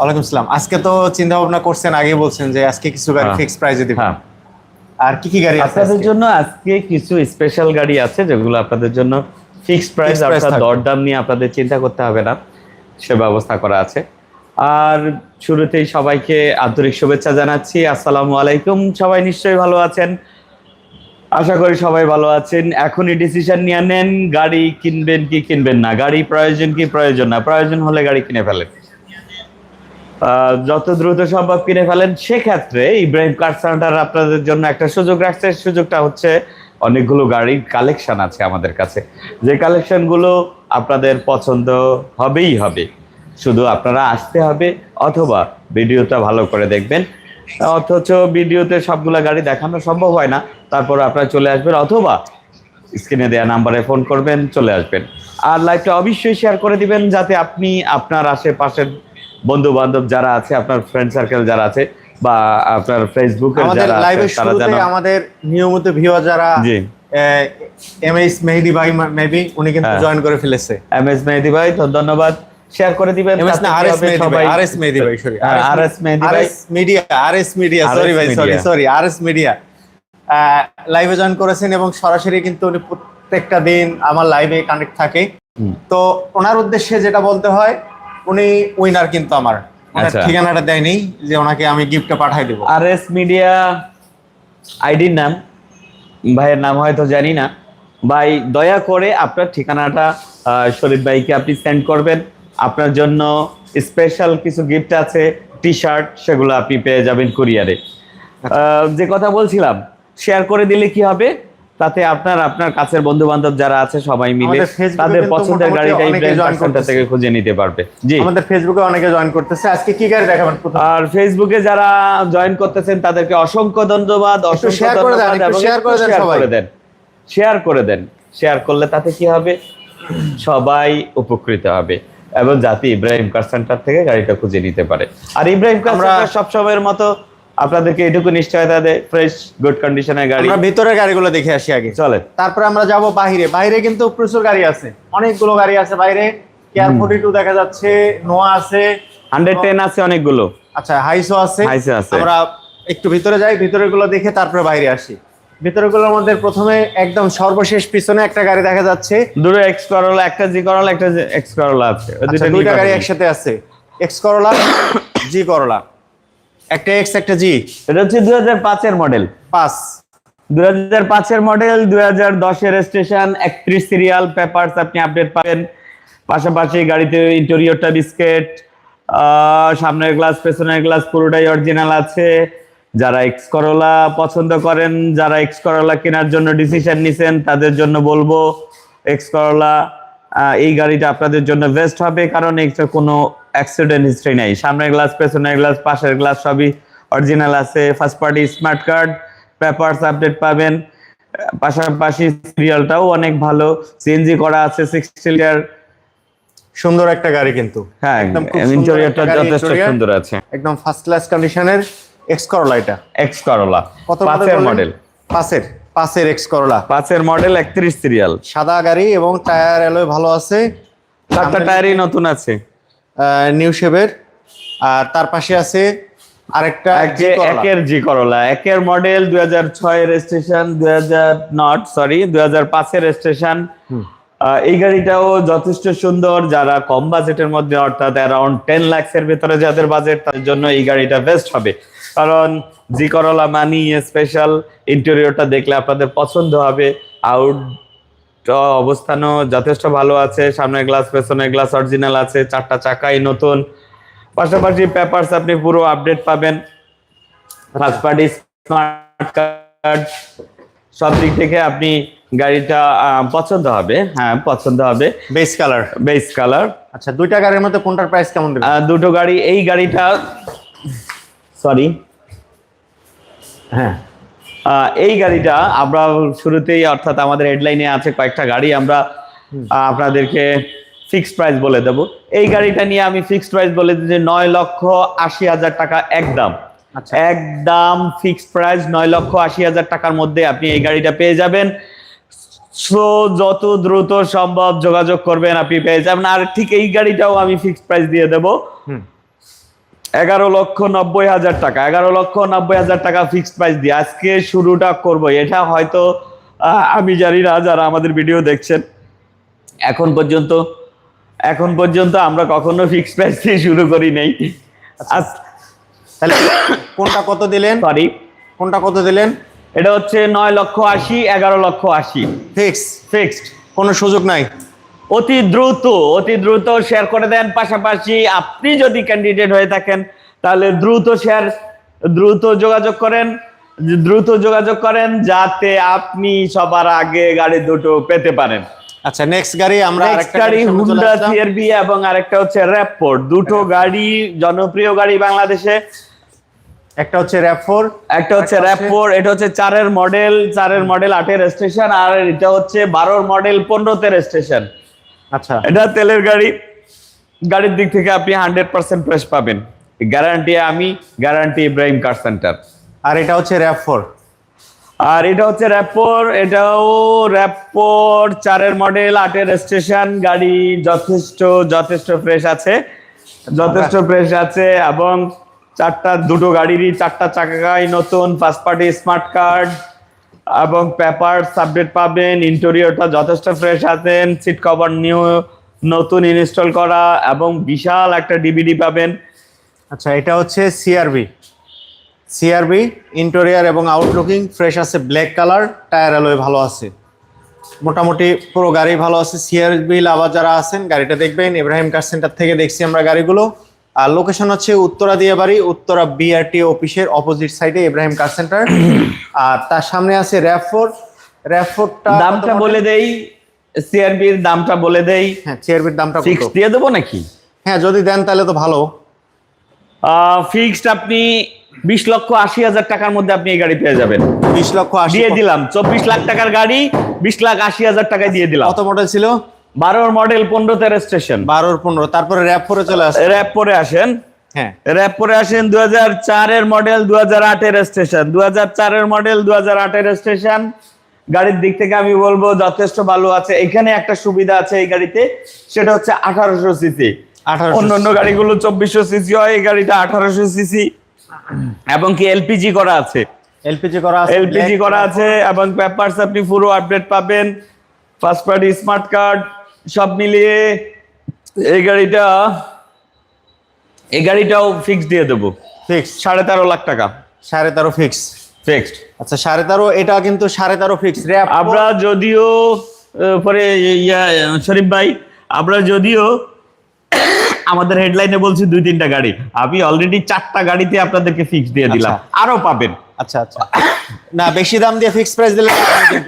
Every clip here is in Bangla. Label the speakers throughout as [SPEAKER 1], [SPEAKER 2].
[SPEAKER 1] ওয়ালাইকুম আসসালাম। আজকে তো চিন্তা ভাবনা করছেন আগে বলছেন যে আজকে কিছু গাড়ি। ফিক্স প্রাইসে দিবেন
[SPEAKER 2] হ্যাঁ।
[SPEAKER 1] আর কি কি গাড়ি আছে
[SPEAKER 2] আপনাদের? জন্য আজকে কিছু স্পেশাল গাড়ি আছে যেগুলো আপনাদের জন্য ফিক্সড প্রাইস অর্থাৎ দরদাম নিয়ে আপনাদের চিন্তা করতে হবে না সে ব্যবস্থা করা আছে। আর শুরুতেই সবাইকে আন্তরিক শুভেচ্ছা জানাচ্ছি। আসসালামু আলাইকুম সবাই নিশ্চয়ই ভালো আছেন? আশা করি সবাই ভালো আছেন। এখনই ডিসিশন নিয়ে নেন গাড়ি কিনবেন কি কিনবেন না। গাড়ি প্রয়োজন কি প্রয়োজন না প্রয়োজন হলে গাড়ি কিনে ফেলেন। যত দ্রুত সম্ভব কিনে ফেলেন, সেক্ষেত্রে ইব্রাহিম কার সেন্টার আপনাদের জন্য একটা সুযোগ রাখছে। সুযোগটা হচ্ছে অনেকগুলো গাড়ির কালেকশন আছে আমাদের কাছে। যে কালেকশনগুলো আপনাদের পছন্দ হবেই হবে। শুধু আপনারা আসতে হবে অথবা ভিডিওটা ভালো করে দেখবেন। অথচ ভিডিওতে সবগুলো গাড়ি দেখানো সম্ভব হয় না। তারপর আপনারা চলে আসবেন অথবা স্ক্রিনে দেওয়া নাম্বারে ফোন করবেন, চলে আসবেন। আর লাইভটা অবশ্যই শেয়ার করে দিবেন যাতে আপনি আপনার আশেপাশের বন্ধু বান্ধব যারা আছে আপনার ফ্রেন্ড সার্কেল যারা আছে বা আপনার ফেসবুকে
[SPEAKER 1] আমাদের
[SPEAKER 2] যারা
[SPEAKER 1] লাইভের শুরুতে আমাদের নিয়মিত ভিউয়ার যারা
[SPEAKER 2] জি।
[SPEAKER 1] এম এস মেহেদি ভাই মেবি উনি কিন্তু
[SPEAKER 2] হ্যাঁ।
[SPEAKER 1] জয়েন করে ফেলেছে।
[SPEAKER 2] এম এস মেহেদি ভাই তো ধন্যবাদ। শেয়ার করে দিবেন
[SPEAKER 1] এম এস না
[SPEAKER 2] কি
[SPEAKER 1] আর এস মেহেদি ভাই
[SPEAKER 2] সবাই-
[SPEAKER 1] আর এস মেহেদি ভাই সরি
[SPEAKER 2] হ্যাঁ, আর এস মেহেদি ভাই।
[SPEAKER 1] Media R S media sorry ভাই sorry sorry R S media লাইভে জয়েন করেছেন এবং সরাসরি কিন্তু উনি প্রত্যেকটা দিন আমার লাইভে কানেক্ট থাকে। তো ওনার উদ্দেশ্যে যেটা বলতে হয় উনি উইনার কিন্তু আমার।
[SPEAKER 2] আচ্ছা।
[SPEAKER 1] ঠিকানাটা দেয়নি যে ওনাকে আমি গিফটটা পাঠাই দেবো।
[SPEAKER 2] আর এস মিডিয়া আইডির নাম। ভাইয়ের নাম হয়তো জানি না। ভাই দয়া করে আপনার ঠিকানাটা শরীফ ভাইকে আপনি সেন্ড করবেন। আপনার জন্য স্পেশাল কিছু গিফট আছে টি শার্ট সেগুলো আপনি পেয়ে যাবেন কুরিয়ারে যে কথা বলছিলাম শেয়ার করে দিলে কি হবে? তাতে আপনার আপনার কাছের বন্ধু বান্ধব যারা আছে সবাই মিলে তাদের পছন্দের
[SPEAKER 1] মোটামুটি
[SPEAKER 2] গাড়িটা
[SPEAKER 1] অনেকে
[SPEAKER 2] ইব্রাহিম সেন্টার থেকে খুঁজে নিতে পারবে। জি।
[SPEAKER 1] আমাদের ফেসবুকে অনেকে জয়েন করতেছে। আজকে কি গাড়ি দেখাবেন প্রথম?
[SPEAKER 2] আর ফেসবুকে যারা জয়েন করতেছেন তাদেরকে অসংখ্য ধন্যবাদ অসংখ্য
[SPEAKER 1] share করে দেন,
[SPEAKER 2] ধন্যবাদ
[SPEAKER 1] একটু করে দেন
[SPEAKER 2] share করে দেন। শেয়ার করে দেন। শেয়ার করলে তাতে কি হবে? সবাই উপকৃত হবে এবং জাতি ইব্রাহিম কার সেন্টার থেকে গাড়িটা খুঁজে নিতে পারে। আর ইব্রাহিম কার সেন্টার সবসময়ের মতো আপনাদেরকে এটুকু নিশ্চয়তা দেয় ফ্রেশ গুড কন্ডিশনের গাড়ি।
[SPEAKER 1] আমরা ভিতরের গাড়িগুলো দেখে আসি আগে।
[SPEAKER 2] চলে।
[SPEAKER 1] তারপরে আমরা যাব বাইরে বাইরে কিন্তু প্রচুর গাড়ি আছে। অনেকগুলো গাড়ি আছে বাইরে। কেয়ার ফোর্টি টু দেখা যাচ্ছে নোয়া আছে।
[SPEAKER 2] হান্ড্রেড টেন আছে অনেকগুলো।
[SPEAKER 1] আচ্ছা হাইসো আছে।
[SPEAKER 2] হাইসো আছে।
[SPEAKER 1] আমরা একটু ভিতরে যাই ভিতরেরগুলো দেখে তারপরে বাইরে আসি। ভিতরেরগুলোর মধ্যে প্রথমে একদম সর্বশেষ পিছনে একটা গাড়ি দেখা যাচ্ছে।
[SPEAKER 2] দুটো এক্স করলা একটা জি করলা একটা এক্স করলা আছে। ওই
[SPEAKER 1] আচ্ছা,
[SPEAKER 2] দুইটা
[SPEAKER 1] গাড়ি একসাথে আছে। এক্স করলা জি করলা একটা এক্স একটা জি
[SPEAKER 2] এটা হচ্ছে দুই হাজার পাঁচের মডেল
[SPEAKER 1] পাঁচ।
[SPEAKER 2] দুই হাজার পাঁচের মডেল দুই হাজার দশের স্টেশন একত্রিশ সিরিয়াল পেপারস আপনি আপডেট পাবেন। পাশাপাশি গাড়িতে ইন্টেরিয়রটা বিস্কেট সামনের গ্লাস পেছনের গ্লাস পুরোটাই অরিজিনাল আছে। যারা এক্স করোলা পছন্দ করেন যারা এক্স করোলা কেনার জন্য ডিসিশন নিছেন তাদের জন্য বলব এক্স করোলা এই গাড়িটা আপনাদের জন্য বেস্ট হবে। কারণ এক্সের কোনো অ্যাক্সিডেন্ট হিস্ট্রি নাই। সামনের গ্লাস পেছনের গ্লাস পাশের গ্লাস সবই অরিজিনাল আছে। First party smart card papers update পাবেন। পাশাপাশি সিরিয়ালটাও অনেক ভালো। সিএনজি করা আছে সিক্সটি লিটার
[SPEAKER 1] সুন্দর একটা গাড়ি কিন্তু।
[SPEAKER 2] হ্যাঁ
[SPEAKER 1] একদম
[SPEAKER 2] ইন্টেরিয়রটা যথেষ্ট সুন্দর আছে।
[SPEAKER 1] একদম ফার্স্ট ক্লাস কন্ডিশনের এক্স করলা এটা।
[SPEAKER 2] এক্স করলা
[SPEAKER 1] কত
[SPEAKER 2] পাঁচের মডেল
[SPEAKER 1] পাঁচের পাঁচের এক্স করলা
[SPEAKER 2] পাঁচের মডেল একত্রিশ সিরিয়াল
[SPEAKER 1] সাদা গাড়ি এবং টায়ার এলোয় ভালো আছে।
[SPEAKER 2] চারটা টায়ারই নতুন আছে।
[SPEAKER 1] নিউ শেভের আর তার পাশে আছে আরেকটা।
[SPEAKER 2] একের জি করলা একের মডেল দুই হাজার ছয় রেজিস্ট্রেশন দুই হাজার নট সরি দুই হাজার পাঁচের রেজিস্ট্রেশন এই গাড়িটাও যথেষ্ট সুন্দর। যারা কম বাজেটের মধ্যে অর্থাৎ অ্যারাউন্ড টেন লাখস এর ভেতরে যাদের বাজেট তাদের জন্য এই গাড়িটা বেস্ট হবে। কারণ জি করলা মানি স্পেশাল ইন্টেরিয়রটা দেখলে আপনাদের পছন্দ হবে। আউট অবস্থানও যথেষ্ট ভালো আছে। সামনের গ্লাস পেছনের গ্লাস অরিজিনাল আছে। চারটা চাকাই নতুন। পাশাপাশি পেপারস আপনি পুরো আপডেট পাবেন। ফার্স্ট পার্টি স্মার্ট কার্ড সব দিক থেকে আপনি গাড়িটা পছন্দ হবে। হ্যাঁ পছন্দ হবে।
[SPEAKER 1] বেস কালার
[SPEAKER 2] বেস কালার
[SPEAKER 1] আচ্ছা দুইটা গাড়ির মধ্যে কোনটার প্রাইস কেমন
[SPEAKER 2] দুটো গাড়ি এই গাড়িটা সরি
[SPEAKER 1] হ্যাঁ।
[SPEAKER 2] এই গাড়িটা আমরা শুরুতেই অর্থাৎ আমাদের হেডলাইনে আছে কয়েকটা গাড়ি আমরা আপনাদেরকে ফিক্সড প্রাইস বলে দেব। এই গাড়িটা নিয়ে আমি ফিক্সড প্রাইস বলে দিই যে নয় লক্ষ আশি হাজার টাকা একদম।
[SPEAKER 1] আচ্ছা।
[SPEAKER 2] একদম ফিক্সড প্রাইস নয় লক্ষ আশি হাজার টাকার মধ্যে আপনি এই গাড়িটা পেয়ে যাবেন। সো যত দ্রুত সম্ভব যোগাযোগ করবেন আপনি পেয়ে যাবেন। আর ঠিক এই গাড়িটাও আমি ফিক্সড প্রাইস দিয়ে দেব। এগারো লক্ষ নব্বই হাজার টাকা। এগারো লক্ষ নব্বই হাজার টাকা ফিক্সড প্রাইস দিয়ে আজকে শুরুটা করব। এটা হয়তো আমি জানি না যারা আমাদের ভিডিও দেখছেন। এখন পর্যন্ত এখন পর্যন্ত আমরা কখনো ফিক্সড প্রাইস দিয়ে শুরু করি নেই। আজ
[SPEAKER 1] তাহলে কোনটা কত দিলেন?
[SPEAKER 2] সরি
[SPEAKER 1] কোনটা কত দিলেন?
[SPEAKER 2] এটা হচ্ছে নয় লক্ষ আশি এগারো লক্ষ আশি।
[SPEAKER 1] ফিক্স
[SPEAKER 2] ফিক্সড
[SPEAKER 1] কোনো সুযোগ নাই?
[SPEAKER 2] অতি দ্রুত অতি দ্রুত শেয়ার করে দেন। পাশাপাশি আপনি যদি ক্যান্ডিডেট হয়ে থাকেন তাহলে দ্রুত শেয়ার দ্রুত যোগাযোগ করেন। দ্রুত যোগাযোগ করেন যাতে আপনি সবার আগে গাড়ি দুটো পেতে পারেন।
[SPEAKER 1] আচ্ছা নেক্সট গাড়ি আমরা আরেকটা
[SPEAKER 2] গাড়ি হুন্ডা সিআরবি এবং আরেকটা হচ্ছে র্যাপপোর্ট দুটো গাড়ি জনপ্রিয় গাড়ি বাংলাদেশে।
[SPEAKER 1] একটা হচ্ছে র্যাপ4
[SPEAKER 2] একটা হচ্ছে র্যাপোর এটা হচ্ছে চারের মডেল চারের মডেল আটের স্টেশন আর এটা হচ্ছে বারোর মডেল পনেরোতে স্টেশন
[SPEAKER 1] আচ্ছা।
[SPEAKER 2] এটা তেলের গাড়ি। গাড়ির দিক থেকে আপনি হান্ড্রেড পার্সেন্ট ফ্রেশ পাবেন। গ্যারান্টি আমি গ্যারান্টি ইব্রাহিম কার সেন্টার
[SPEAKER 1] আর এটা হচ্ছে র্যাপ4
[SPEAKER 2] আর এটা হচ্ছে র্যাপোর এটাও র্যাপোর চারের মডেল আটের স্টেশন গাড়ি যথেষ্ট যথেষ্ট ফ্রেশ আছে। যথেষ্ট ফ্রেশ আছে এবং চারটা দুটো গাড়িরই চারটা চাকাই নতুন ফার্স্ট পার্টি স্মার্ট কার্ড এবং পেপার সাবডেট পাবেন, ইন্টেরিয়রটা যথেষ্ট ফ্রেশ আছেন সিট কভার নিউ নতুন ইনস্টল করা এবং বিশাল একটা ডিভিডি পাবেন।
[SPEAKER 1] আচ্ছা এটা হচ্ছে সিআরবি সিআরবি ইন্টেরিয়ার এবং আউটলুকিং ফ্রেশ আছে ব্ল্যাক কালার টায়ার অ্যালয় ভালো আছে। মোটামুটি পুরো গাড়ি ভালো আছে। সিআরবি লাভার যারা আছেন, গাড়িটা দেখবেন। ইব্রাহিম কার সেন্টার থেকে দেখছি আমরা গাড়িগুলো। আর লোকেশন হচ্ছে উত্তরা দিয়ে বাড়ি উত্তরা বিআরটি অফিসের অপোজিট সাইডে ইব্রাহিম কার সেন্টার আর তার সামনে আছে র্যাপ ফোর র্যাপ ফোরটা
[SPEAKER 2] দামটা বলে দেই সিআরবির দামটা বলে দেই।
[SPEAKER 1] হ্যাঁ সিআরবির দামটা
[SPEAKER 2] ফিক্স দিয়ে দেবো নাকি?
[SPEAKER 1] হ্যাঁ যদি দেন তাহলে তো ভালো।
[SPEAKER 2] ফিক্সড আপনি বিশ লক্ষ আশি হাজার টাকার মধ্যে আপনি এই গাড়ি পেয়ে যাবেন।
[SPEAKER 1] বিশ লক্ষ
[SPEAKER 2] দিয়ে দিলাম চব্বিশ লাখ টাকার গাড়ি বিশ লাখ আশি হাজার টাকায় দিয়ে দিলাম।
[SPEAKER 1] কত মডেল ছিল?
[SPEAKER 2] বারোর মডেল পনেরোতে রেজিস্ট্রেশন
[SPEAKER 1] বারোর পনেরো তারপরে র্যাপ ফোরে চলে আসে
[SPEAKER 2] র্যাপ পরে আসেন।
[SPEAKER 1] হ্যাঁ।
[SPEAKER 2] র্যাপ পরে আসেন দু হাজার চারের মডেল দু হাজার আটের স্টেশন দু চারের মডেল দু হাজার আটের স্টেশন গাড়ির দিক থেকে আমি বলব যথেষ্ট ভালো আছে। এখানে একটা সুবিধা আছে এই গাড়িতে সেটা হচ্ছে আঠারোশো সিসি
[SPEAKER 1] 1800
[SPEAKER 2] অন্য অন্য গাড়িগুলো চব্বিশশো সিসি হয় এই গাড়িটা আঠারোশো সিসি এবং কি এলপিজি করা আছে।
[SPEAKER 1] এলপিজি করা আছে।
[SPEAKER 2] এলপিজি করা আছে এবং পেপারস আপনি পুরো আপডেট পাবেন। ফার্স্ট পার্টি স্মার্ট কার্ড সব মিলিয়ে এই গাড়িটা এই গাড়িটাও ফিক্স দিয়ে দেবো।
[SPEAKER 1] ফিক্স
[SPEAKER 2] সাড়ে তেরো লাখ টাকা।
[SPEAKER 1] সাড়ে তেরো ফিক্স
[SPEAKER 2] ফিক্সড
[SPEAKER 1] আচ্ছা সাড়ে তেরো এটা কিন্তু সাড়ে তেরো ফিক্স র্যাপ
[SPEAKER 2] আমরা যদিও পরে ইয়া শরীফ ভাই আমরা যদিও আমাদের হেডলাইনে বলছি দুই তিনটা গাড়ি। আমি অলরেডি চারটা গাড়িতে আপনাদেরকে ফিক্স দিয়ে দিলাম।
[SPEAKER 1] আচ্ছা।
[SPEAKER 2] আরও পাবেন।
[SPEAKER 1] আচ্ছা আচ্ছা। না বেশি দাম দিয়ে ফিক্স প্রাইস দিলে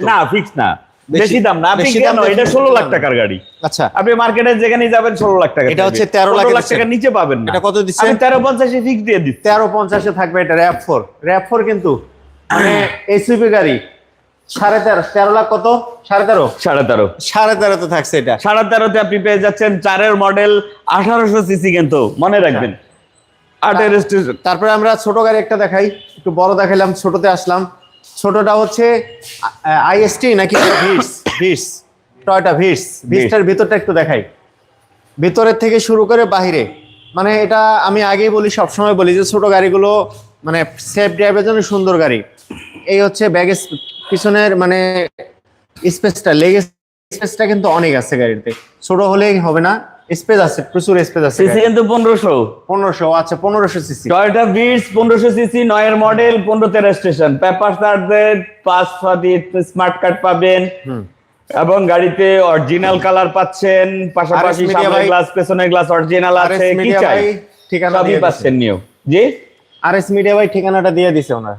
[SPEAKER 2] না ফিক্স না।
[SPEAKER 1] বেশি-
[SPEAKER 2] দাম না? আপনি কেন? এটা
[SPEAKER 1] fix
[SPEAKER 2] ষোলো
[SPEAKER 1] দিতে
[SPEAKER 2] লাখ টাকার গাড়ি।
[SPEAKER 1] আচ্ছা।
[SPEAKER 2] আপনি মার্কেটে যেখানে যাবেন ষোলো লাখ টাকা
[SPEAKER 1] এটা হচ্ছে
[SPEAKER 2] থাকবে।
[SPEAKER 1] 13 লাখে
[SPEAKER 2] 15 লাখ
[SPEAKER 1] দিচ্ছেন।
[SPEAKER 2] টাকার নিচে পাবেন না।
[SPEAKER 1] এটা কত?
[SPEAKER 2] আমি ফিক্স দিয়ে দিচ্ছি।
[SPEAKER 1] পঞ্চাশে থাকবে এটা র্যাপ ফোর র্যাপ ফোর কিন্তু মানে গাড়ি। সাড়ে তেরো তেরো লাখ কত? সাড়ে তেরো?
[SPEAKER 2] সাড়ে তেরো।
[SPEAKER 1] সাড়ে তেরোতে থাকছে এটা।
[SPEAKER 2] সাড়ে তেরোতে আপনি পেয়ে যাচ্ছেন চারের মডেল আঠারোশো সিসি কিন্তু। মনে রাখবেন। আটের স্টেশন
[SPEAKER 1] তারপরে আমরা ছোট গাড়ি একটা দেখাই। একটু বড় দেখাইলাম ছোটতে আসলাম। ছোটটা হচ্ছে আইএসটি নাকি ভিটস ভিটস টয়টা ভিটস ভিটসটার ভিতরটা একটু দেখাই। ভিতরের থেকে শুরু করে বাহিরে মানে এটা আমি আগেই বলি সবসময় বলি যে ছোট গাড়িগুলো মানে সেফ ড্রাইভের জন্য সুন্দর গাড়ি। এই হচ্ছে ব্যাগেজ পিছনের মানে স্পেসটা লেগ স্পেসটা কিন্তু অনেক আছে গাড়িতে। ছোট হলেই হবে না। স্পেস আছে প্রচুর স্পেস আছে
[SPEAKER 2] সিসি কিন্তু পনেরোশো।
[SPEAKER 1] পনেরোশো আচ্ছা পনেরোশো সিসি।
[SPEAKER 2] টয়োটা বিটস পনেরোশো সিসি নয়ের মডেল পনেরোতে রেজিস্ট্রেশন পেপার চার্জের পাঁচ স্মার্ট কার্ড পাবেন। এবং গাড়িতে অরিজিনাল কালার পাচ্ছেন পাশাপাশি সামনের গ্লাস পেছনের গ্লাস অরিজিনাল আছে কি চাই?
[SPEAKER 1] ঠিকানা দিয়ে
[SPEAKER 2] পাচ্ছেন নিউ জি?
[SPEAKER 1] আর এস মিডিয়া ভাই ঠিকানাটা দিয়ে দিছে ওনার।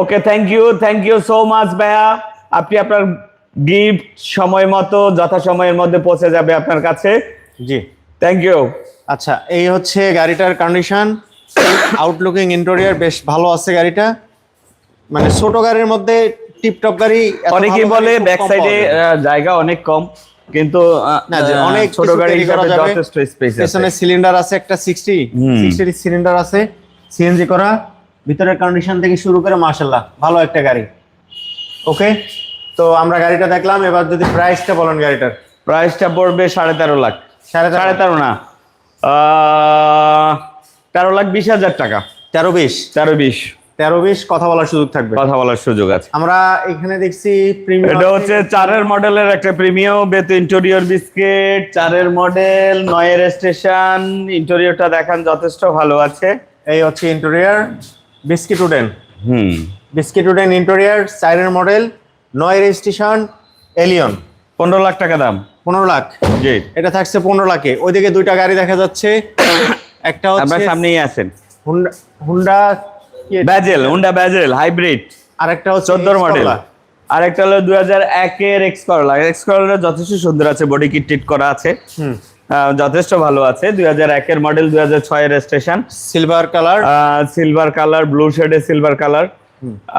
[SPEAKER 2] Okay thank you thank you so much ভাইয়া। আপনি আপনার গিফট সময় মতো যথাসময়ের মধ্যে পৌঁছে যাবে আপনার কাছে।
[SPEAKER 1] জি।
[SPEAKER 2] থ্যাংক ইউ
[SPEAKER 1] আচ্ছা এই হচ্ছে গাড়িটার কন্ডিশন আউটলুকিং ইন্টেরিয়র বেশ ভালো আছে গাড়িটা। মানে ছোট গাড়ির মধ্যে টিপটপ গাড়ি
[SPEAKER 2] অনেকেই বলে ব্যাক সাইডে জায়গা অনেক কম। কিন্তু
[SPEAKER 1] অনেক
[SPEAKER 2] ছোট গাড়ি হিসাবে। যথেষ্ট স্পেস আছে।
[SPEAKER 1] পেছনে সিলিন্ডার আছে একটা সিক্সটি
[SPEAKER 2] হুম।
[SPEAKER 1] সিক্সটি সিলিন্ডার আছে সিএনজি করা। ভিতরের কন্ডিশন থেকে শুরু করে মার্শাল্লাহ ভালো একটা গাড়ি। ওকে? তো আমরা গাড়িটা দেখলাম এবার যদি প্রাইসটা বলেন গাড়িটার।
[SPEAKER 2] প্রাইসটা পড়বে সাড়ে তেরো লাখ।
[SPEAKER 1] সাড়ে তেরো।
[SPEAKER 2] না। তেরো লাখ বিশ হাজার টাকা।
[SPEAKER 1] তেরো বিশ।
[SPEAKER 2] তেরো বিশ।
[SPEAKER 1] তেরো বিশ কথা বলার সুযোগ থাকবে।
[SPEAKER 2] কথা বলার সুযোগ আছে।
[SPEAKER 1] আমরা এখানে দেখছি
[SPEAKER 2] এটা হচ্ছে চারের মডেলের একটা প্রিমিয়াম বেত ইন্টেরিয়র বিস্কিট চারের মডেল নয়ের স্টেশন ইন্টেরিয়রটা দেখান যথেষ্ট ভালো আছে।
[SPEAKER 1] এই হচ্ছে ইন্টেরিয়ার বিস্কিট উডেন
[SPEAKER 2] হুম।
[SPEAKER 1] বিস্কিট উডেন ইন্টেরিয়ার চারের মডেল নয় রেজিস্ট্রেশন এলিয়ন
[SPEAKER 2] পনেরো লাখ টাকা দাম।
[SPEAKER 1] পনেরো লাখ।
[SPEAKER 2] জি।
[SPEAKER 1] এটা থাকছে পনেরো লাখে। ওইদিকে দুইটা গাড়ি দেখা যাচ্ছে। একটা
[SPEAKER 2] আপনার সামনেই আছেন।
[SPEAKER 1] Honda
[SPEAKER 2] Vezel Honda Vezel hybrid
[SPEAKER 1] আরেকটা হচ্ছে
[SPEAKER 2] চোদ্দোর মডেল
[SPEAKER 1] Xcorla।
[SPEAKER 2] আরেকটা হলো দুই হাজার একের এক্স করলা এক্স করলা যথেষ্ট সুন্দর আছে বডি কিট টিট করা আছে। যথেষ্ট ভালো আছে। দুই হাজার একের মডেল দুই হাজার ছয়ের station
[SPEAKER 1] silver colour
[SPEAKER 2] silver colour blue শেডে silver colour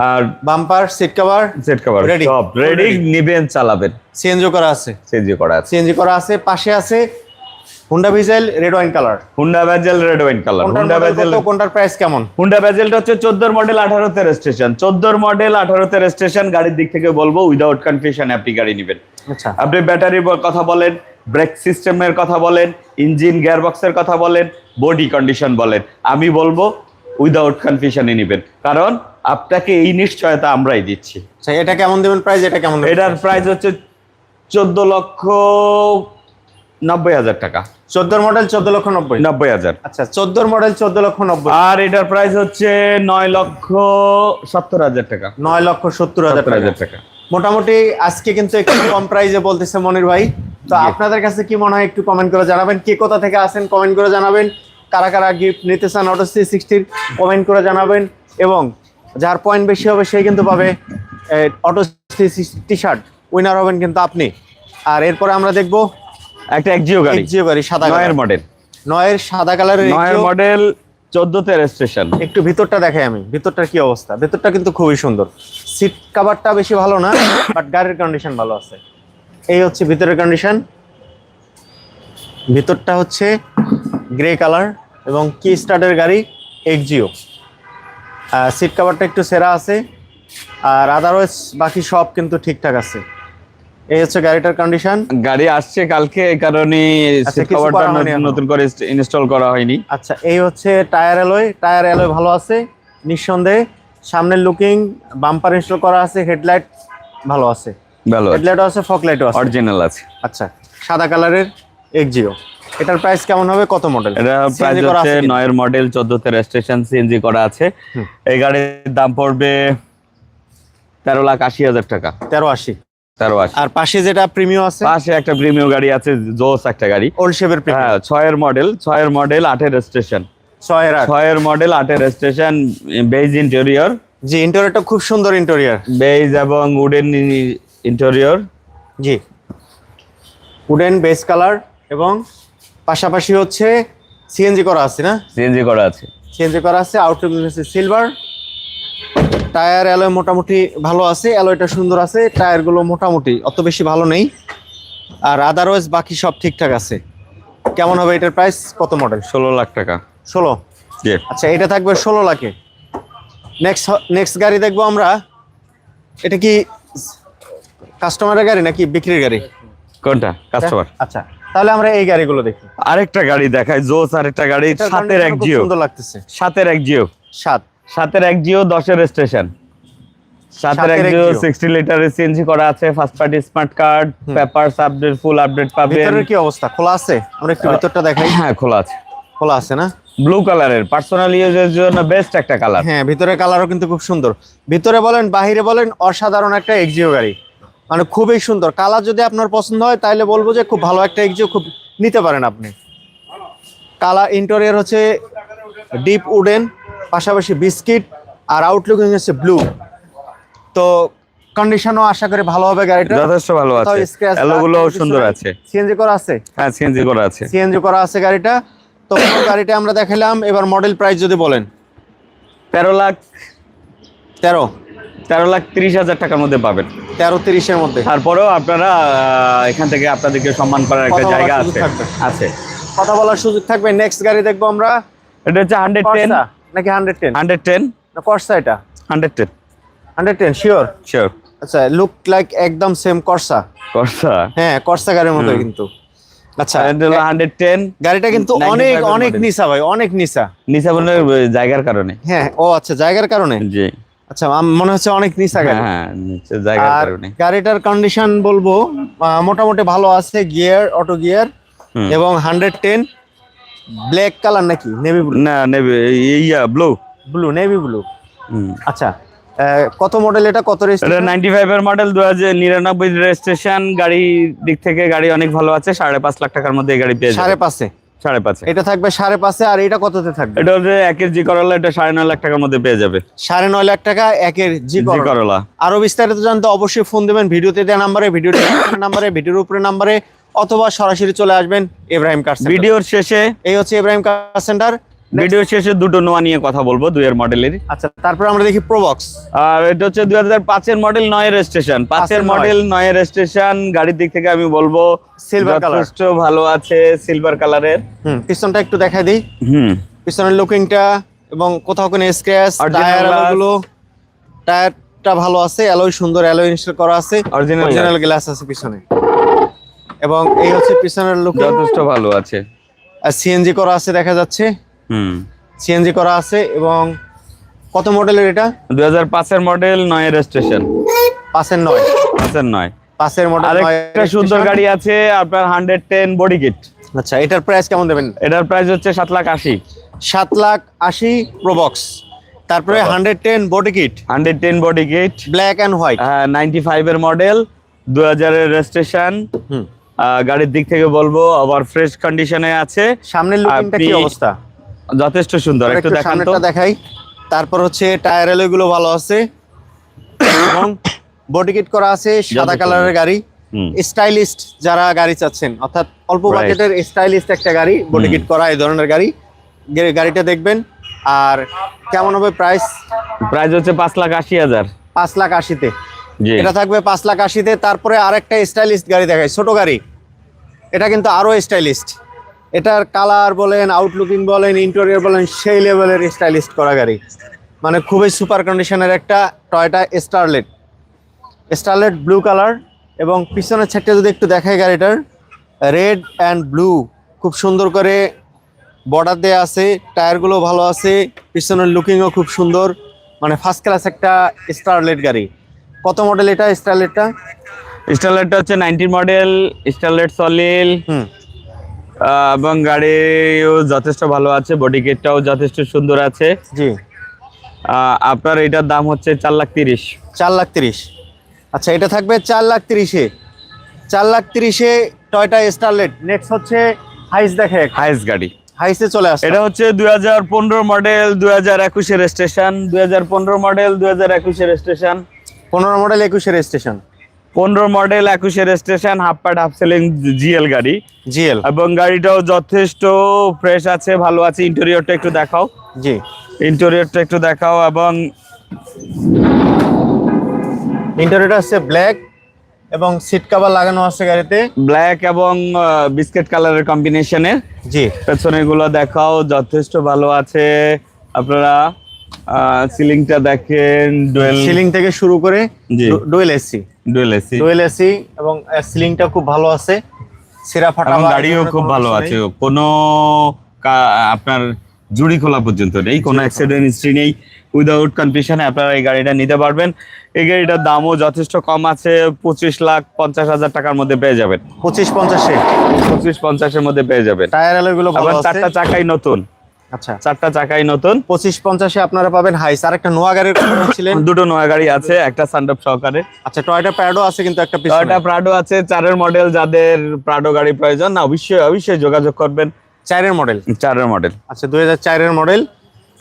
[SPEAKER 2] আর
[SPEAKER 1] bumper seat cover
[SPEAKER 2] set cover. সব রেডি নিবেন চালাবেন।
[SPEAKER 1] সিএনজি করা আছে।
[SPEAKER 2] সেজি করা আছে।
[SPEAKER 1] সিএনজি করা আছে পাশে আছে Honda Vezel red wine colour
[SPEAKER 2] Honda Vezel red wine colour Honda Vezel
[SPEAKER 1] কোনটার প্রাইস কেমন?
[SPEAKER 2] হুন্ডা ব্যাজেলটা হচ্ছে চোদ্দোর মডেল আঠারোতে রেজিস্ট্রেশন চোদ্দোর মডেল আঠারোতে রেজিস্ট্রেশন গাড়ির দিক থেকে বলব উইদাউট কনফিউশন আপনি গাড়ি নেবেন।
[SPEAKER 1] আচ্ছা।
[SPEAKER 2] আপনি ব্যাটারির কথা বলেন ব্রেক সিস্টেমের কথা বলেন ইঞ্জিন গিয়ারবক্সের কথা বলেন বডি কন্ডিশন বলেন। আমি বলব উইদাউট কনফিউশনই নেবেন। কারণ আপনাকে এই নিশ্চয়তা আমরাই দিচ্ছি।
[SPEAKER 1] আচ্ছা এটা কেমন দেবেন প্রাইস এটা কেমন
[SPEAKER 2] এটার প্রাইস হচ্ছে চোদ্দ লক্ষ নব্বই হাজার টাকা।
[SPEAKER 1] চোদ্দোর মডেল চোদ্দ লক্ষ নব্বই?
[SPEAKER 2] নব্বই হাজার।
[SPEAKER 1] আচ্ছা চোদ্দোর মডেল চোদ্দ লক্ষ নব্বই।
[SPEAKER 2] আর এটার প্রাইস হচ্ছে নয় লক্ষ সত্তর হাজার টাকা।
[SPEAKER 1] নয় লক্ষ সত্তর হাজার টাকা। মোটামুটি আজকে কিন্তু একটু কম প্রাইসে বলতেছে মনির ভাই। তো আপনাদের কাছে কি মনে হয় একটু কমেন্ট করে জানাবেন? কে কোথা থেকে আসেন কমেন্ট করে জানাবেন। কারা কারা গিফট নিতে চান অটো সি সিক্সটির কমেন্ট করে জানাবেন। এবং যার পয়েন্ট বেশি হবে সে কিন্তু পাবে অটো টি শার্ট উইনার হবেন কিন্তু আপনি। আর এরপরে আমরা দেখব
[SPEAKER 2] একটা একজিও গাড়ি।
[SPEAKER 1] জিও গাড়ি সাদা
[SPEAKER 2] নয়ের মডেল
[SPEAKER 1] নয়ের সাদা কালারের
[SPEAKER 2] নয়ের। মডেল চোদ্দতে রেজিস্ট্রেশন
[SPEAKER 1] একটু ভিতরটা দেখাই আমি ভিতরটার কি অবস্থা? ভিতরটা কিন্তু খুবই সুন্দর। সিট কাভারটা বেশি ভালো না বাট গাড়ির কন্ডিশন ভালো আছে। এই হচ্ছে ভিতরের কন্ডিশন ভিতরটা হচ্ছে গ্রে কালার এবং কি স্টার্টের গাড়ি এক্সিও সিট কাভারটা একটু সেরা আছে। আর আদারওয়াইজ বাকি সব কিন্তু ঠিকঠাক আছে। এই হচ্ছে গাড়িটার কন্ডিশন
[SPEAKER 2] গাড়ি আসছে কালকে এই কারণে সিট কভারটা। নতুন করে ইনস্টল করা হয়নি।
[SPEAKER 1] আচ্ছা এই হচ্ছে টায়ার অ্যালয় টায়ার অ্যালয় ভালো আছে নিঃসন্দেহে। সামনের লুকিং বাম্পার ইনস্টল করা আছে হেডলাইট ভালো আছে।
[SPEAKER 2] ভালো
[SPEAKER 1] হেডলাইটও আছে ফক লাইটও আছে।
[SPEAKER 2] অরিজিনাল আছে।
[SPEAKER 1] আচ্ছা সাদা কালারের এক্সিও এটার প্রাইস কেমন হবে? কত মডেল
[SPEAKER 2] এটা প্রাইস হচ্ছে নয়ের মডেল চোদ্দতে রেজিস্ট্রেশন সিএনজি করা আছে। এই গাড়ির দাম পড়বে তেরো লাখ আশি হাজার টাকা।
[SPEAKER 1] তেরো আশি।
[SPEAKER 2] তেরো আশি।
[SPEAKER 1] আর পাশে যেটা প্রিমিয়াম আছে?
[SPEAKER 2] পাশে একটা প্রিমিয়াম গাড়ি আছে জোস একটা গাড়ি।
[SPEAKER 1] ওল্ড শেপের
[SPEAKER 2] হ্যাঁ ছয়ের মডেল ছয়ের মডেল আটের রেজিস্ট্রেশন
[SPEAKER 1] ছয়ের
[SPEAKER 2] ছয়ের মডেল আটের রেজিস্ট্রেশন বেজ ইন্টেরিয়র
[SPEAKER 1] জি ইন্টেরিয়রটা খুব সুন্দর ইন্টেরিয়র
[SPEAKER 2] বেজ এবং উডেন ইন্টেরিয়র
[SPEAKER 1] জি। উডেন বেস কালার এবং পাশাপাশি হচ্ছে সিএনজি করা আছে না?
[SPEAKER 2] সিএনজি করা আছে।
[SPEAKER 1] সিএনজি করা আছে আউটলুক হচ্ছে সিলভার টায়ার অ্যালয় মোটামুটি ভালো আছে অ্যালয়টা সুন্দর আছে টায়ারগুলো মোটামুটি অত বেশি ভালো নেই। আর আদারওয়াইজ বাকি সব ঠিকঠাক আছে। কেমন হবে এটার প্রাইস কত মডেল
[SPEAKER 2] ষোলো লাখ টাকা।
[SPEAKER 1] ষোলো? আচ্ছা এটা থাকবে ষোলো লাখে। নেক্সট নেক্সট গাড়ি দেখব আমরা। এটা কি কাস্টমারের গাড়ি নাকি বিক্রির গাড়ি?
[SPEAKER 2] কোনটা? কাস্টমার
[SPEAKER 1] আচ্ছা তাহলে আমরা এই গাড়িগুলো দেখি।
[SPEAKER 2] আরেকটা গাড়ি দেখায় জোস আরেকটা গাড়ি সাতের এক জিও।
[SPEAKER 1] সুন্দর লাগতেছে।
[SPEAKER 2] সাতের এক জিও।
[SPEAKER 1] সাত।
[SPEAKER 2] সাতের এক জিও দশের স্টেশন। সাতের এক জিও
[SPEAKER 1] জিও।
[SPEAKER 2] সিক্সটি লিটারের সিএনজি করা আছে first party smart card papers update full update পাবেন।
[SPEAKER 1] ভিতরের কি অবস্থা? খোলা আছে? আমরা একটু ভিতরটা দেখাই।
[SPEAKER 2] হ্যাঁ খোলা আছে।
[SPEAKER 1] খোলা আছে না?
[SPEAKER 2] ব্লু কালারের পার্সোনাল ইউজের জন্য বেস্ট একটা কালার
[SPEAKER 1] হ্যাঁ ভিতরে কালারও কিন্তু খুব সুন্দর। ভিতরে বলেন বাহিরে বলেন অসাধারণ একটা এক্সিও গাড়ি। মানে খুবই সুন্দর। কালার যদি আপনার পছন্দ হয় তাহলে বলব যে খুব ভালো একটা এক্সিও খুব নিতে পারেন আপনি। কালার ইন্টেরিয়র হচ্ছে ডিপ উডেন পাশাপাশি বিস্কিট আর আউটলুকিং হচ্ছে ব্লু তো কন্ডিশনও আশা করি ভালো হবে গাড়িটা
[SPEAKER 2] যথেষ্ট ভালো আছে। এলোগুলো সুন্দর আছে।
[SPEAKER 1] সিএনজি করা আছে?
[SPEAKER 2] হ্যাঁ সিএনজি করা আছে।
[SPEAKER 1] সিএনজি করা আছে গাড়িটা। তো গাড়িটা আমরা দেখালাম এবার মডেল প্রাইস যদি বলেন।
[SPEAKER 2] তেরো লাখ।
[SPEAKER 1] তেরো।
[SPEAKER 2] তেরো লাখ তিরিশ হাজার টাকার মধ্যে পাবেন।
[SPEAKER 1] তেরো তিরিশের মধ্যে।
[SPEAKER 2] তারপরেও আপনারা এখান থেকে আপনাদেরকে সম্মান করার একটা জায়গা আছে। আছে।
[SPEAKER 1] কথা বলার সুযোগ থাকবে। নেক্সট গাড়ি দেখব আমরা।
[SPEAKER 2] এটা হচ্ছে হান্ড্রেড টেন
[SPEAKER 1] নাকি hundred ten
[SPEAKER 2] hundred ten
[SPEAKER 1] Corsa এটা?
[SPEAKER 2] Hundred ten
[SPEAKER 1] hundred ten sure
[SPEAKER 2] sure
[SPEAKER 1] আচ্ছা লুক লাইক একদম সেম কর্সা
[SPEAKER 2] কর্সা
[SPEAKER 1] হ্যাঁ কর্সা গাড়ির মতো কিন্তু। আচ্ছা
[SPEAKER 2] হান্ড্রেড টেন
[SPEAKER 1] গাড়িটা কিন্তু অনেক অনেক ভাই অনেক নিচে
[SPEAKER 2] বলে জায়গার কারণে।
[SPEAKER 1] হ্যাঁ ও আচ্ছা জায়গার কারণে?
[SPEAKER 2] জি।
[SPEAKER 1] আচ্ছা আম- মনে হচ্ছে অনেক নিচা গাড়ি
[SPEAKER 2] হ্যাঁ নিচে জায়গার কারণে
[SPEAKER 1] গাড়িটার কন্ডিশন বলব মোটামুটি ভালো আছে গিয়ার অটো গিয়ার এবং হান্ড্রেড টেন ব্ল্যাক কালার নাকি? নেভি ব্লু
[SPEAKER 2] না নেবে yeah blue
[SPEAKER 1] blue navy blue আচ্ছা কত মডেল এটা কত রেজিস্ট্রেশন
[SPEAKER 2] নাইনটি ফাইভ এর মডেল দু হাজার নিরানব্বই রেজিস্ট্রেশন গাড়ি দিক থেকে গাড়ি অনেক ভালো আছে সাড়ে পাঁচ লাখ টাকার মধ্যে এই গাড়ি পেয়ে
[SPEAKER 1] সাড়ে
[SPEAKER 2] যাবে
[SPEAKER 1] পাঁচে।
[SPEAKER 2] সাড়ে পাঁচে।
[SPEAKER 1] এটা থাকবে সাড়ে পাঁচে আর এটা কততে থাকবে?
[SPEAKER 2] এটা হচ্ছে একের জি করলা এটা সাড়ে নয় লাখ টাকার মধ্যে পেয়ে যাবে।
[SPEAKER 1] সাড়ে নয় লাখ টাকা একের জি করলা।
[SPEAKER 2] করলা।
[SPEAKER 1] আরও বিস্তারিত জানতে অবশ্যই ফোন দেবেন ভিডিওতে দেওয়া নাম্বারে ভিডিও নাম্বারে ভিডিওর উপরে নাম্বারে অথবা সরাসরি চলে আসবেন ইব্রাহিম কার
[SPEAKER 2] ভিডিওর শেষে
[SPEAKER 1] এই হচ্ছে ইব্রাহিম কার সেন্টার।
[SPEAKER 2] ভিডিওর শেষে দুটো নোয়া নিয়ে কথা বলব দুইয়ের মডেলের
[SPEAKER 1] আচ্ছা তারপর আমরা দেখি প্রোবক্স
[SPEAKER 2] আর এটা হচ্ছে দুই হাজার পাঁচের মডেল নয় রেজিস্ট্রেশন পাঁচের। মডেল নয়। রেজিস্ট্রেশন গাড়ির দিক থেকে আমি বলব
[SPEAKER 1] সিলভার।
[SPEAKER 2] যথেষ্ট ভালো আছে সিলভার কালারের
[SPEAKER 1] হুম পিছনটা একটু দেখাই দিই।
[SPEAKER 2] হুম।
[SPEAKER 1] পিছনের লুকিংটা এবং কোথাও কোনো স্ক্র্যাচ টায়ার। গুলো টায়ারটা ভালো আছে অ্যালয় সুন্দর অ্যালয় ইনস্টল করা আছে। অরিজিনাল গ্লাস আছে পিছনে। এবং এই হচ্ছে পিছনের লুকিং
[SPEAKER 2] যথেষ্ট ভালো আছে।
[SPEAKER 1] আর সিএনজি করা আছে দেখা যাচ্ছে।
[SPEAKER 2] হুম।
[SPEAKER 1] সিএনজি করা আছে এবং কত মডেলের এটা?
[SPEAKER 2] দুই হাজার পাঁচের মডেল নয় রেজিস্ট্রেশন
[SPEAKER 1] পাঁচের নয়।
[SPEAKER 2] পাঁচের নয়।
[SPEAKER 1] পাঁচের মডেল
[SPEAKER 2] আরেকটা সুন্দর গাড়ি আছে আপনার হান্ড্রেড টেন বডি কিট।
[SPEAKER 1] আচ্ছা এটার প্রাইস কেমন দেবেন?
[SPEAKER 2] এটার প্রাইস হচ্ছে সাত লাখ আশি।
[SPEAKER 1] সাত লাখ আশি প্রোবক্স তারপরে
[SPEAKER 2] Probox।
[SPEAKER 1] Hundred ten body kit.
[SPEAKER 2] Hundred ten body kit.
[SPEAKER 1] Black and white
[SPEAKER 2] হ্যাঁ নাইনটি ফাইভের মডেল দু হাজারের রেজিস্ট্রেশন
[SPEAKER 1] হুম।
[SPEAKER 2] গাড়ির দিক থেকে বলব আবার ফ্রেশ কন্ডিশনে আছে।
[SPEAKER 1] সামনের লুকিংটা কি অবস্থা?
[SPEAKER 2] যথেষ্ট সুন্দর। একটু দেখান তো।
[SPEAKER 1] দেখাই। তারপর হচ্ছে টায়ার এলো গুলো ভালো আছে। এবং বডি কিট করা আছে সাদা কালারের গাড়ি। স্টাইলিস্ট যারা গাড়ি চাচ্ছেন অর্থাৎ অল্প. বাজেটের স্টাইলিস্ট একটা গাড়ি বডি কিট করা এই ধরনের গাড়ি গাড়িটা দেখবেন। আর কেমন হবে প্রাইস
[SPEAKER 2] প্রাইস হচ্ছে পাঁচ লাখ আশি হাজার।
[SPEAKER 1] পাঁচ লাখ আশিতে। এটা থাকবে পাঁচ লাখ আশিতে। তারপরে আরেকটা স্টাইলিস্ট গাড়ি দেখায় ছোট গাড়ি। এটা কিন্তু আরও স্টাইলিস্ট এটার কালার বলেন আউটলুকিং বলেন ইন্টেরিয়র বলেন সেই লেভেলের স্টাইলিস্ট করা গাড়ি। মানে খুবই সুপার কন্ডিশনের একটা Toyota Starlet Starlet blue colour এবং পিছনের ছাদটা যদি একটু দেখায় গাড়িটার রেড অ্যান্ড ব্লু খুব সুন্দর করে বর্ডার দেওয়া আছে টায়ারগুলো ভালো আছে পিছনের লুকিংও খুব সুন্দর। মানে ফার্স্ট ক্লাস একটা স্টারলেট গাড়ি। কত মডেল এটা স্টারলেটটা
[SPEAKER 2] স্টারলেটটা হচ্ছে নাইনটিন মডেল স্টারলেট সলিল
[SPEAKER 1] হুম।
[SPEAKER 2] এবং গাড়িও যথেষ্ট ভালো আছে বডি কিটটাও যথেষ্ট সুন্দর আছে।
[SPEAKER 1] জি।
[SPEAKER 2] আপনার এটার দাম হচ্ছে চার লাখ তিরিশ।
[SPEAKER 1] চার লাখ তিরিশ। আচ্ছা এটা থাকবে চার লাখ তিরিশে। চার লাখ তিরিশে টয়টা স্টারলেট নেক্সট হচ্ছে হাইস দেখে
[SPEAKER 2] হাইস্ট গাড়ি।
[SPEAKER 1] হাইসে চলে আসে
[SPEAKER 2] এটা হচ্ছে দুই হাজার পনেরো মডেল দুই হাজার একুশের স্টেশন দুই হাজার পনেরো মডেল দুই হাজার একুশের স্টেশন
[SPEAKER 1] পনেরো মডেল একুশের স্টেশন
[SPEAKER 2] পনেরো মডেল একুশের station half pad half ceiling GL গাড়ি।
[SPEAKER 1] জিএল
[SPEAKER 2] এবং গাড়িটাও যথেষ্ট ফ্রেশ আছে ভালো আছে। ইন্টেরিয়রটা একটু দেখাও।
[SPEAKER 1] জি।
[SPEAKER 2] ইন্টেরিয়রটা একটু দেখাও এবং
[SPEAKER 1] ইন্টারভিউটা হচ্ছে ব্ল্যাক এবং সিট কভার লাগানো আছে গাড়িতে।
[SPEAKER 2] ব্ল্যাক এবং বিস্কিট কালারের কম্বিনেশনের
[SPEAKER 1] জি।
[SPEAKER 2] পেছনে গুলো দেখাও যথেষ্ট ভালো আছে। আপনারা সিলিংটা দেখেন ডুয়েল
[SPEAKER 1] সিলিং থেকে শুরু করে। Dual AC
[SPEAKER 2] dual AC
[SPEAKER 1] dual AC এবং সিলিংটা খুব ভালো আছে। সিরা ফাটা
[SPEAKER 2] গাড়িও খুব ভালো আছে। কোনো আপনার জুড়ি খোলা পর্যন্ত নেই। কোনো অ্যাক্সিডেন্ট হিস্ট্রি নেই। উইদাউট কনফিউশনে আপনারা এই গাড়িটা নিতে পারবেন। এই গাড়িটার দামও যথেষ্ট কম আছে। পঁচিশ লাখ পঞ্চাশ হাজার টাকার মধ্যে পেয়ে যাবেন।
[SPEAKER 1] পঁচিশ পঞ্চাশে।
[SPEAKER 2] পঁচিশ পঞ্চাশের মধ্যে পেয়ে যাবেন।
[SPEAKER 1] টায়ারগুলো
[SPEAKER 2] আবার চারটা চাকাই নতুন।
[SPEAKER 1] আচ্ছা।
[SPEAKER 2] চারটা চাকাই নতুন।
[SPEAKER 1] পঁচিশ পঞ্চাশে আপনারা পাবেন হাইস আর একটা নোয়া গাড়ির বলছিলেন।
[SPEAKER 2] দুটো নয়া গাড়ি আছে একটা সানডপ সহকারে।
[SPEAKER 1] আচ্ছা টয়টা আছে কিন্তু একটা
[SPEAKER 2] টয়োটা প্রাডো আছে চারের মডেল যাদের প্রাডো গাড়ি প্রয়োজন না অবশ্যই অবশ্যই যোগাযোগ করবেন।
[SPEAKER 1] চারের মডেল
[SPEAKER 2] চারের মডেল
[SPEAKER 1] আচ্ছা দুই হাজার চারের মডেল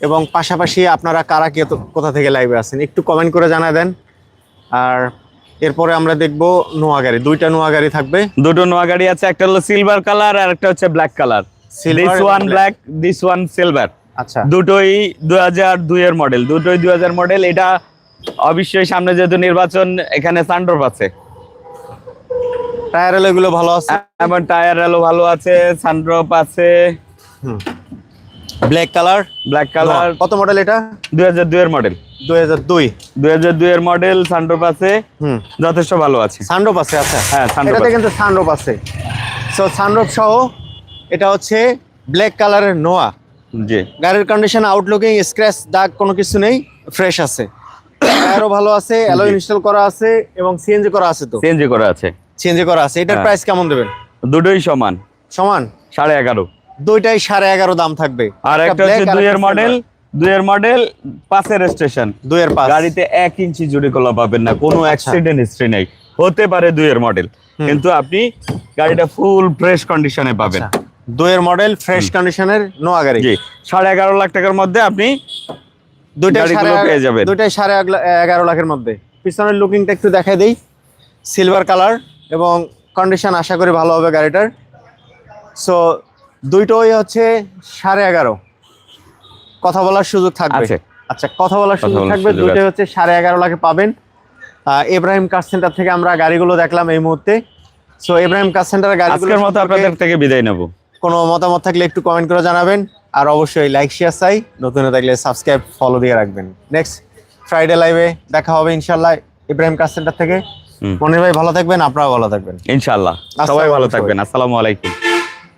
[SPEAKER 1] এবং পাশাপাশি আপনারা কারা কে কোথা থেকে লাইভে আছেন? একটু কমেন্ট করে জানা দেন। আর এরপরে আমরা দেখব নোয়া গাড়ি। দুইটা নোয়া গাড়ি থাকবে।
[SPEAKER 2] দুটো নোয়া গাড়ি আছে একটা হলো সিলভার কালার আর একটা হচ্ছে black colour this one black this one silver
[SPEAKER 1] আচ্ছা।
[SPEAKER 2] দুটোই দুই হাজার দুইয়ের মডেল দুটোই দুই হাজার মডেল এটা অবশ্যই সামনে যেহেতু নির্বাচন এখানে সানড্রপ আছে।
[SPEAKER 1] টায়ার এগুলো ভালো আছে?
[SPEAKER 2] এবং টায়ার এলো ভালো আছে সানড্রপ আছে।
[SPEAKER 1] ব্ল্যাক কালার
[SPEAKER 2] ব্ল্যাক কালার
[SPEAKER 1] কত মডেল এটা?
[SPEAKER 2] দুই হাজার দুইয়ের মডেল
[SPEAKER 1] দুই হাজার দুই।
[SPEAKER 2] দুই হাজার দুইয়ের মডেল সানড্রপ আছে।
[SPEAKER 1] হুম।
[SPEAKER 2] যথেষ্ট ভালো আছে।
[SPEAKER 1] সানরোপ আছে আচ্ছা।
[SPEAKER 2] হ্যাঁ, sunroof
[SPEAKER 1] এটাতে কিন্তু সানরোপ আছে। সো সানরুফ সহ এটা হচ্ছে ব্ল্যাক কালারের নোয়া
[SPEAKER 2] জি।
[SPEAKER 1] গাড়ির কন্ডিশন আউটলুকিং স্ক্র্যাচ দাগ কোনো কিছু নেই ফ্রেশ আছে। টায়ারও ভালো আছে অ্যালো
[SPEAKER 2] জি।
[SPEAKER 1] ইনস্টল করা আছে এবং সিএনজি করা আছে তো।
[SPEAKER 2] সিএনজি করা আছে।
[SPEAKER 1] সিএনজি করা আছে এটার
[SPEAKER 2] হ্যাঁ।
[SPEAKER 1] প্রাইস কেমন দেবেন?
[SPEAKER 2] দুটোই সমান।
[SPEAKER 1] সমান?
[SPEAKER 2] সাড়ে এগারো।
[SPEAKER 1] দুইটাই সাড়ে এগারো দাম থাকবে।
[SPEAKER 2] আর একটা হচ্ছে
[SPEAKER 1] আর
[SPEAKER 2] দুইয়ের মডেল
[SPEAKER 1] silver।
[SPEAKER 2] দুইয়ের মডেল পাঁচের স্টেশন
[SPEAKER 1] দুইয়ের পাঁচ।
[SPEAKER 2] গাড়িতে এক ইঞ্চি জুড়ে কলা পাবেন না কোনো অ্যাক্সিডেন্ট হিস্ট্রি নেই। হতে পারে দুইয়ের মডেল কিন্তু আপনি গাড়িটা ফুল ফ্রেশ কন্ডিশনে পাবেন।
[SPEAKER 1] দুইয়ের মডেল ফ্রেশ কন্ডিশনের নোয়া গাড়ি
[SPEAKER 2] জি। সাড়ে এগারো লাখ টাকার মধ্যে আপনি
[SPEAKER 1] দুইটাই
[SPEAKER 2] পেয়ে যাবেন।
[SPEAKER 1] দুইটাই সাড়ে এগারো লাখের মধ্যে। পিছনের লুকিংটা একটু দেখাই দেই। সিলভার কালার এবং কন্ডিশন আশা করি ভালো হবে গাড়িটার। সো দুইটোই হচ্ছে সাড়ে এগারো। কথা বলার সুযোগ থাকবে। আচ্ছা কথা বলার সুযোগ থাকবে দুইটাই হচ্ছে সাড়ে এগারো লাখে পাবেন। আহ, ইব্রাহিম কার সেন্টার থেকে আমরা গাড়িগুলো দেখলাম এই মুহূর্তে। সো ইব্রাহিম কার সেন্টারের গাড়িগুলো
[SPEAKER 2] আজকের মতো আপনাদের থেকে বিদায় নেব।
[SPEAKER 1] কোনো মতামত থাকলে একটু কমেন্ট করে জানাবেন। আর অবশ্যই লাইক শেয়ার চাই নতুন থাকলে সাবস্ক্রাইব ফলো দিয়ে রাখবেন। নেক্সট ফ্রাইডে লাইভে দেখা হবে ইনশাল্লাহ ইব্রাহিম কাজ সেন্টার থেকে। মনির ভাই ভালো থাকবেন? আপনারাও ভালো থাকবেন।
[SPEAKER 2] ইনশাল্লাহ সবাই ভালো থাকবেন। আসসালামু আলাইকুম।